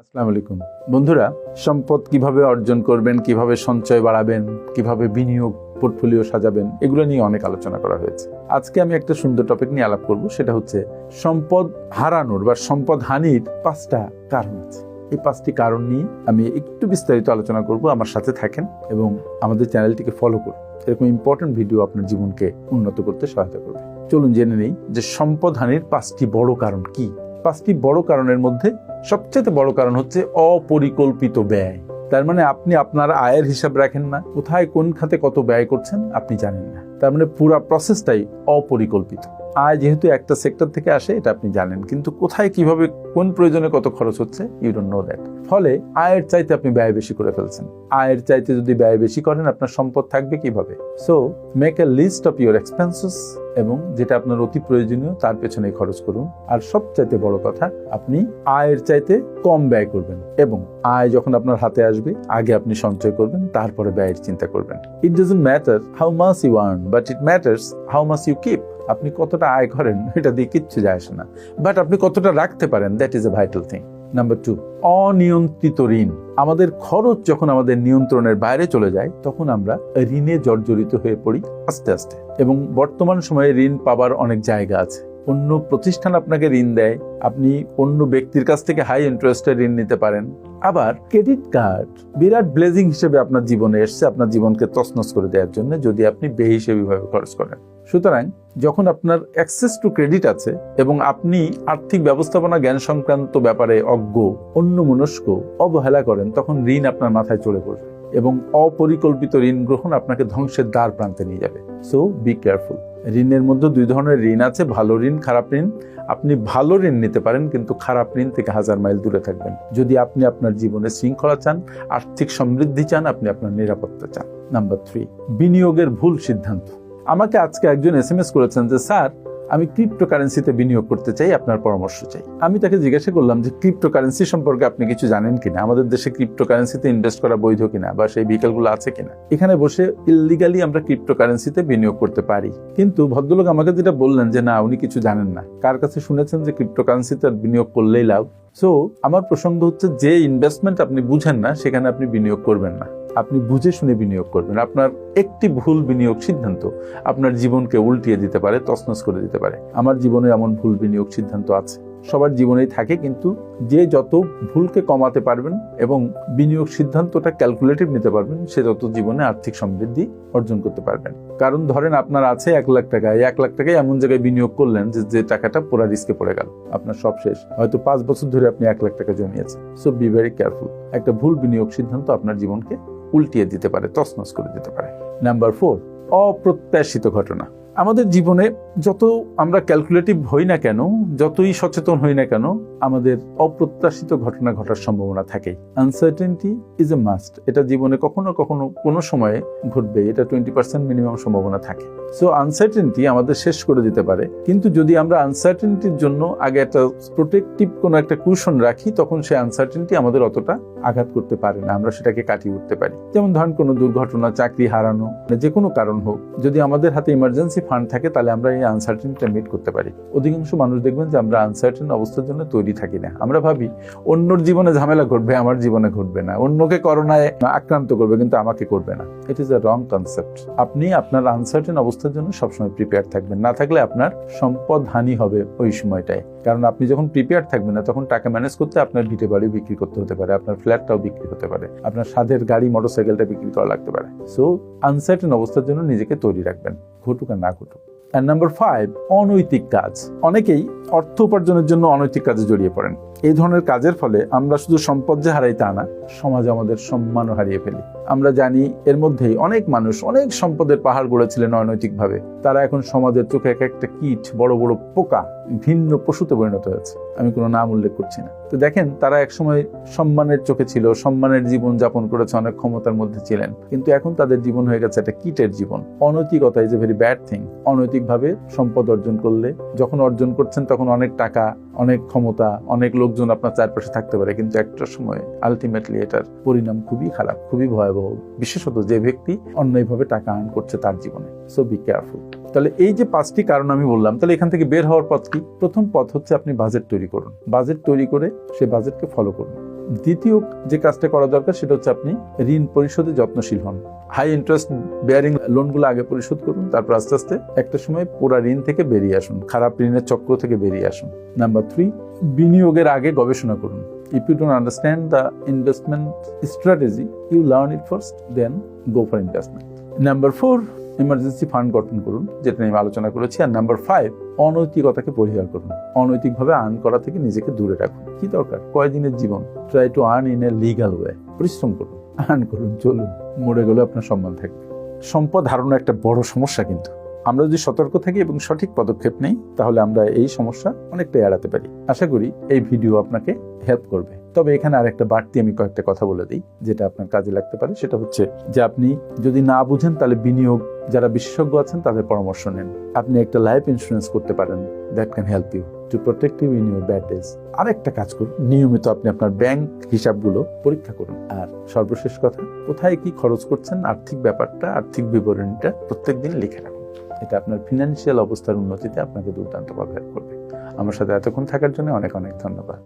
আসসালামু আলাইকুম। বন্ধুরা, সম্পদ কীভাবে অর্জন করবেন, কীভাবে সঞ্চয় বাড়াবেন, কীভাবে বিনিয়োগ পোর্টফোলিও সাজাবেন, এগুলো নিয়ে অনেক আলোচনা করা হয়েছে। আজকে আমি একটা সুন্দর টপিক নিয়ে আলাপ করব, সেটা হচ্ছে সম্পদ হারানোর বা সম্পদ হানির পাঁচটা কারণ আছে। এই পাঁচটি কারণ নিয়ে আমি একটু বিস্তারিত আলোচনা করব, আমার সাথে থাকেন এবং আমাদের চ্যানেলটিকে ফলো করুন। এরকম ইম্পর্টেন্ট ভিডিও আপনার জীবনকে উন্নত করতে সহায়তা করবে। চলুন জেনে নেই যে সম্পদ হানির পাঁচটি বড় কারণ কি। পাঁচটি বড় কারণের মধ্যে সবচেয়ে বড় কারণ হচ্ছে অপরিকল্পিত ব্যয়। তার মানে আপনি আপনার আয়ের হিসাব রাখেন না, কোথায় কোন খাতে কত ব্যয় করছেন আপনি জানেন না। তার মানে পুরা প্রসেসটাই অপরিকল্পিত। আয় যেহেতু একটা সেক্টর থেকে আসে, এটা আপনি জানেন। কিন্তু কোথায় কীভাবে, কোন প্রয়োজনে কত খরচ হচ্ছে ইউ নো দ্যাট ফলে আয়ের চাইতে আপনি ব্যয় বেশি করে ফেলছেন। আয়ের চাইতে যদি ব্যয় বেশি করেন, আপনার সম্পদ থাকবে কীভাবে? So make a list of your expenses এবং যেটা আপনার অতি প্রয়োজনীয়, তার পেছনে খরচ করুন। আর সবচাইতে বড় কথা, আপনি আয়ের চাইতে কম ব্যয় করবেন এবং আয় যখন আপনার হাতে আসবে, আগে আপনি সঞ্চয় করবেন, তারপরে ব্যয়ের চিন্তা করবেন। It doesn't matter how much you earn but it matters how much you keep আপনি কতটা আয় করেন, এটা দিয়ে কিচ্ছু যায় আসে না। বাট আপনি কতটা রাখতে পারেন that is a vital thing number two অনিয়ন্ত্রিত ঋণ। আমাদের খরচ যখন আমাদের নিয়ন্ত্রণের বাইরে চলে যায়, তখন আমরা ঋণে জর্জরিত হয়ে পড়ি আস্তে আস্তে। এবং বর্তমান সময়ে ঋণ পাবার অনেক জায়গা আছে। অন্য প্রতিষ্ঠান আপনাকে ঋণ দেয়, আপনি অন্য ব্যক্তির কাছ থেকে হাই ইন্টারেস্টে ঋণ নিতে পারেন। আবার ক্রেডিট কার্ড বিরাট ব্লেজিং হিসেবে আপনার জীবনে এসছে, আপনার জীবনকে তছনছ করে দেওয়ার জন্য যদি আপনি বেহিসেবিভাবে খরচ করেন। সুতরাং যখন আপনার অ্যাক্সেস টু ক্রেডিট আছে এবং আপনি আর্থিক ব্যবস্থাপনা জ্ঞান সংক্রান্ত ব্যাপারে অজ্ঞ অন্য মনস্ক অবহেলা করেন, তখন ঋণ আপনার মাথায় চলে পড়বে। এবং অপরিকল্পিত ঋণ গ্রহণ আপনাকে ধ্বংসের দ্বার প্রান্তে নিয়ে যাবে। সো বি কেয়ারফুল ঋণের মধ্যে দুই ধরনের ঋণ আছে, ভালো ঋণ, খারাপ ঋণ। আপনি ভালো ঋণ নিতে পারেন, কিন্তু খারাপ ঋণ থেকে হাজার মাইল দূরে থাকবেন। যদি আপনি আপনার জীবনে শৃঙ্খলা চান, আর্থিক সমৃদ্ধি চান, আপনি আপনার নিরাপত্তা চান। নাম্বার থ্রি বিনিয়োগের ভুল সিদ্ধান্ত। আমাকে আজকে একজন এস এম এস করেছেন যে, স্যার আমি ক্রিপ্টোকারেন্সিতে বিনিয়োগ করতে চাই, আপনার পরামর্শ চাই। আমি তাকে জিজ্ঞাসা করলাম যে ক্রিপ্টোকারেন্সি সম্পর্কে আপনি কিছু জানেন কিনা? আমাদের দেশে ক্রিপ্টোকারেন্সিতে ইনভেস্ট করা বৈধ কিনা বা সেই ভেহিকেলগুলো আছে কিনা? এখানে বসে ইলিগালি আমরা ক্রিপ্টোকারেন্সিতে বিনিয়োগ করতে পারি। কিন্তু ভদ্রলোক আমাকে যেটা বললেন যে, না, উনি কিছু জানেন না। কার কাছে শুনেছেন যে ক্রিপ্টোকারেন্সিতে বিনিয়োগ করলেই লাভ? সো আমার প্রসঙ্গ হচ্ছে, যে ইনভেস্টমেন্ট আপনি বুঝেন না, সেখানে আপনি বিনিয়োগ করবেন না। আপনি বুঝে শুনে বিনিয়োগ করবেন। আপনার একটি ভুল বিনিয়োগ সিদ্ধান্ত আপনার জীবনকে উল্টিয়ে দিতে পারে, তছনছ করে দিতে পারে। আমার জীবনে এমন ভুল বিনিয়োগ সিদ্ধান্ত আছে। সবার জীবনেই থাকে, কিন্তু যে যত ভুলকে কমাতে পারবেন এবং বিনিয়োগ সিদ্ধান্তটা ক্যালকুলেটিভ নিতে পারবেন, সে তত জীবনে আর্থিক সমৃদ্ধি অর্জন করতে পারবেন। কারণ ধরেন আপনার আছে এক লাখ টাকা এক লাখ টাকায় এমন জায়গায় বিনিয়োগ করলেন যে যে টাকাটা পুরো রিস্কে পড়ে গেল। আপনার সব শেষ। হয়তো পাঁচ বছর ধরে আপনি এক লাখ টাকা জমিয়েছেন। সো বি ভেরি কেয়ারফুল একটা ভুল বিনিয়োগ সিদ্ধান্ত আপনার জীবনকে উল্টিয়ে দিতে পারে তছনছ করে দিতে পারে। নাম্বার ফোর অপ্রত্যাশিত ঘটনা। আমাদের জীবনে যত আমরা ক্যালকুলেটিভ হই না কেন, যতই সচেতন হই না কেন, আমাদের অপ্রত্যাশিত ঘটনা ঘটার সম্ভাবনা থাকে আনসার্টেনটি ইজ এ মাস্ট এটা জীবনে কখনো কখনো কোনো সময়ে ঘটবে, এটা টোয়েন্টি পার্সেন্ট মিনিমাম সম্ভাবনা থাকে। সো আনসার্টেনটি আমাদের শেষ করে দিতে পারে। কিন্তু যদি আমরা আনসার্টেনটির জন্য আগে একটা প্রোটেকটিভ কোনো একটা কুশন রাখি, তখন সেই আনসার্টেনটি আমাদের অতটা আঘাত করতে পারে না। আমরা সেটাকে কাটিয়ে উঠতে পারি। যেমন ধরেন কোনো দুর্ঘটনা, চাকরি হারানো মানে যে কোনো কারণ হোক, যদি আমাদের হাতে ইমার্জেন্সি ফান্ড থাকে, তাহলে আমরা এই আনসার্টেনটা মিট করতে পারি। অধিকাংশ মানুষ দেখবেন যে আমরা আনসার্টেন অবস্থার জন্য তৈরি থাকি না। আমরা ভাবি, অন্যর জীবনে ঝামেলা ঘটবে, আমার জীবনে ঘটবে না। অন্যকে করোনায় আক্রান্ত করবে, কিন্তু আমাকে করবে না। It is a wrong concept আপনি আপনার আনসার্টেন অবস্থার জন্য সবসময় প্রিপেয়ার থাকবেন। না থাকলে আপনার সম্পদ হানি হবে ওই সময়টায়। কারণ আপনি যখন প্রিপেয়ার থাকবেন না, তখন টাকা ম্যানেজ করতে আপনার ভিটে বাড়ি বিক্রি করতে হতে পারে, আপনার ফ্ল্যাটটাও বিক্রি হতে পারে, আপনার স্বাদের গাড়ি মোটরসাইকেলটা বিক্রি করা লাগতে পারে। সো আনসার্টেন অবস্থার জন্য নিজেকে তৈরি রাখবেন, ঘটুক আর না ঘটুক। নাম্বার ফাইভ অনৈতিক কাজ। অনেকেই অর্থ উপার্জনের জন্য অনৈতিক কাজে জড়িয়ে পড়েন। এই ধরনের কাজের ফলে আমরা শুধু সম্পদ যে হারাই তা না, সমাজে আমাদের সম্মানও হারিয়ে ফেলি। আমরা জানি এর মধ্যেই অনেক মানুষ অনেক সম্পদের পাহাড় গড়েছিলেন অনৈতিকভাবে। তারা এখন সমাজের চোখে এক একটা কীট, বড় বড় পোকা, ভিন্ন পশুতে পরিণত হয়েছে। আমি কোনো নাম উল্লেখ করছি না। তো দেখেন, তারা একসময় সম্মানের চোখে ছিল, সম্মানের জীবন যাপন করেছে, অনেক ক্ষমতার মধ্যে ছিলেন। কিন্তু এখন তাদের জীবন হয়ে গেছে একটা কীটের জীবন। অনৈতিকতা is a very bad thing অনৈতিকভাবে সম্পদ অর্জন করলে, যখন অর্জন করছেন তখন অনেক টাকা, অনেক ক্ষমতা, অনেক লোকজন আপনার চারপাশে থাকতে পারে। কিন্তু একটা সময় আলটিমেটলি এটার পরিণাম খুবই খারাপ, খুবই ভয়াবহ। বিশেষত যে ব্যক্তি অন্যায়ভাবে টাকা আর্ন করছে তার জীবনে। সো বি কেয়ারফুল তাহলে এই যে পাঁচটি কারণ আমি বললাম, তাহলে এখান থেকে বের হওয়ার পথ কি? প্রথম পথ হচ্ছে আপনি বাজেট তৈরি করুন। বাজেট তৈরি করে সে বাজেটকে ফলো করুন। দ্বিতীয় যে কাজটা করা দরকার, সেটা হচ্ছে আপনি ঋণ পরিশোধে যত্নশীল হন। হাই ইন্টারেস্ট বেয়ারিং লোনগুলো আগে পরিশোধ করুন, তারপর আস্তে আস্তে একটা সময় পুরা ঋণ থেকে বেরিয়ে আসুন। খারাপ ঋণের চক্র থেকে বেরিয়ে আসুন। নাম্বার থ্রি বিনিয়োগের আগে গবেষণা করুন। If you don't understand the investment strategy you learn it first then go for investment number four emergency fund গঠন করুন, যেটা নিয়ে আলোচনা করেছি। আর নাম্বার ফাইভ অনৈতিকতাকে পরিহার করুন। অনৈতিকভাবে আর্ন করা থেকে নিজেকে দূরে রাখুন। কি দরকার? কয়দিনের জীবন? Try to earn in a legal way পরিশ্রম করুন আর্ন করুন, চলুন। মরে গেলে আপনার সম্মান থাকবে। সম্পদ হারানো একটা বড় সমস্যা কিন্তু। আমরা যদি সতর্ক থাকি এবং সঠিক পদক্ষেপ নেই, তাহলে আমরা এই সমস্যা অনেকটা এড়াতে পারি। আশা করি এই ভিডিও আপনাকে হেল্প করবে। তবে এখানে আরেকটা বাড়তি আমি কয়েকটা কথা বলে দিই, যেটা আপনার কাজে লাগতে পারে। সেটা হচ্ছে যে আপনি যদি না বুঝেন, তাহলে বিনিয়োগ, যারা বিশেষজ্ঞ আছেন, তাদের পরামর্শ নেন। আপনি একটা লাইফ ইন্স্যুরেন্স করতে পারেন that can help you to protect you in your bad days আরেকটা কাজ করুন, নিয়মিত আপনি আপনার ব্যাংক হিসাবগুলো পরীক্ষা করুন। আর সর্বশেষ কথা, কোথায় কি খরচ করছেন, আর্থিক ব্যাপারটা, আর্থিক বিবরণীটা প্রত্যেকদিন লিখে রাখুন। এটা আপনার ফিনান্সিয়াল অবস্থার উন্নতিতে আপনাকে দুর্দান্তভাবে হেল্প করবে। আমার সাথে এতক্ষণ থাকার জন্য অনেক অনেক ধন্যবাদ।